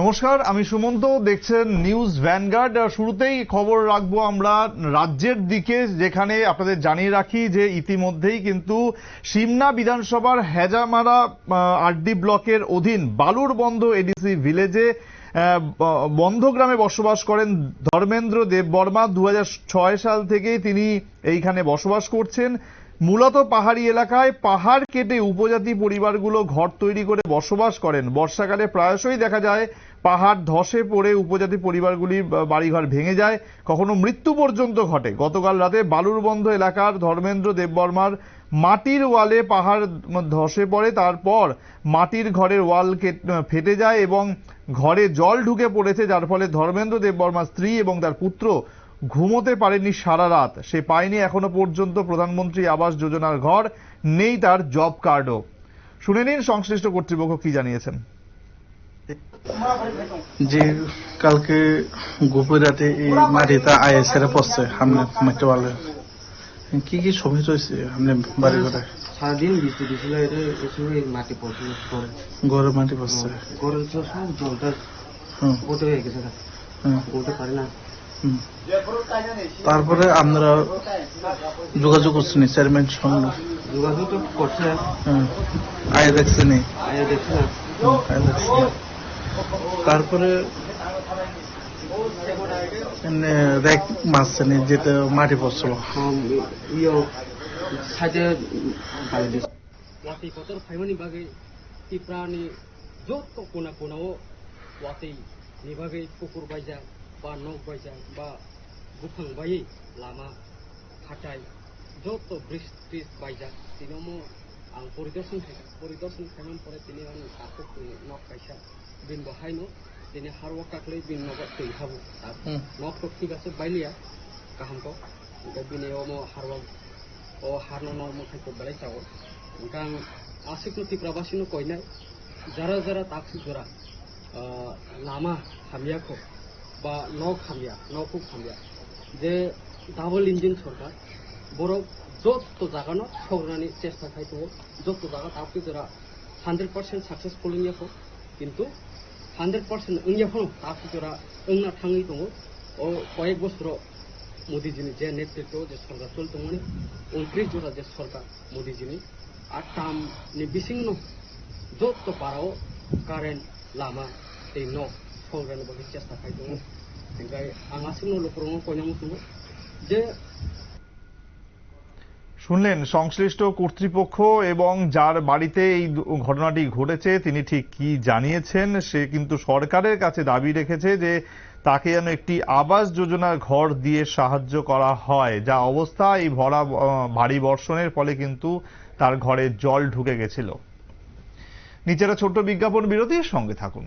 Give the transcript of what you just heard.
নমস্কার, আমি সুমন্ত। দেখছেন নিউজ ভ্যানগার্ড শুরুতেই খবর রাখব আমরা রাজ্যের দিকে, যেখানে আপনাদের জানিয়ে রাখি যে ইতিমধ্যেই কিন্তু সিমনা বিধানসভার হেজামারা আরডি ব্লকের অধীন বালুরবন্ধ এডিসি ভিলেজে বন্ধ গ্রামে বসবাস করেন ধর্মেন্দ্র দেব বর্মা। দু হাজার ছয় সাল থেকেই তিনি এইখানে বসবাস করছেন। মূলত পাহাড়ি এলাকায় পাহাড় কেটে উপজাতি পরিবারগুলো ঘর তৈরি করে বসবাস করেন। বর্ষাকালে প্রায়শই দেখা যায় পাহাড় ধসে পড়ে উপজাতি পরিবারগুলির বাড়িঘর ভেঙে যায়। কখনো মৃত্যু পর্যন্ত ঘটে। গতকাল রাতে বালুরবন্ধ এলাকার ধর্মেন্দ্র দেববর্মার মাটির ওয়ালে পাহাড় ধসে পড়ে। তারপর মাটির ঘরের ওয়াল ফেটে যায় এবং ঘরে জল ঢুকে পড়েছে, যার ফলে ধর্মেন্দ্র দেববর্মার স্ত্রী এবং তার পুত্র ঘুমোতে পারেনি সারা রাত। সে পায়নি এখনও পর্যন্ত প্রধানমন্ত্রী আবাস যোজনার ঘর নেই তার জব কার্ডও। শুনে নিন সংশ্লিষ্ট কর্তৃপক্ষ কি জানিয়েছেন। যে কালকে গোপের রাতে এই মাটিতে আইএসএর পড়ছে সামনে মাটি ওয়ালে কি কি সমস্যা হয়েছে সামনে বাড়ি ঘরে? সারাদিন বৃষ্টি দিছিল এটা মাটি পড়ছিল ঘরে মাটি পড়ছে ঘরে তো সব জলটা গোটে হয়ে গেছে। বলতে পারি না। তারপরে আপনারা যোগাযোগ করছেন চেয়ারম্যান সঙ্গে। যোগাযোগ তো করছে। হুম, আয় দেখছেন আয়া দেখছি না আয় দেখছেন তারপরে র্যাক মারছেন যেটা মাটি পড়ছিল kotor faimani bagai tiprani jot ko kuna kuna o watay ni bagai pukur baja ba nok baja ba bufang bayi lama hatai jot to bridge bridge baja tinomo ang পরিদর্শন থাকে পরিদর্শন খাইমান পরে তিনি আং কাকু নক কাইসা বিন বহাইনো তিনি হারওয়া কাকলে বিন নগর তৈ হাবো হুম। নক তো ঠিক আছে বাইলিয়া কাহামটো ओमफ्राय बिनि अमो हारवा अ हारनो नर्मल खायखौ बेलाय चावो ओमफ्राय आं आसिकनो तिप्राबासिनो कयनाय जारा जारा ताक्सि जरा लामा खामियाखौ বা নখামিয়া নকুক খামিয়া, যে ডাবল ইঞ্জিন সরকার বরফ যত জাগানো সৌরানি চেষ্টা থাকতে হোক যত জাগা আপনি যারা হান্ড্রেড পার্সেন্ট সাকসেসফুল ইয়ে হোক, কিন্তু হান্ড্রেড পার্সেন্ট ইয়ে হোক আপনি যারা অন্য থাঙেই দো ও কয়েক বছর মোদিজিনি যে নেতৃত্ব, যে সরকার চলতে মানে উনত্রিশ জোড়া যে সরকার মোদিজিনি আর টামনি মানে বিচ্ছিন্ন যত পারাও কারেন্ট লামা এই নখ শুনলেন, সংশ্লিষ্ট কর্তৃপক্ষ এবং যার বাড়িতে এই ঘটনাটি ঘটেছে, তিনি ঠিক কি জানিয়েছেন, সে কিন্তু সরকারের কাছে দাবি রেখেছে যে তাকে যেন একটি আবাস যোজনার ঘর দিয়ে সাহায্য করা হয়। যা অবস্থা, এই ভরা ভারী বর্ষণের ফলে কিন্তু তার ঘরে জল ঢুকে গেছিল। নিচেরা ছোট্ট বিজ্ঞাপন বিরতির সঙ্গে থাকুন।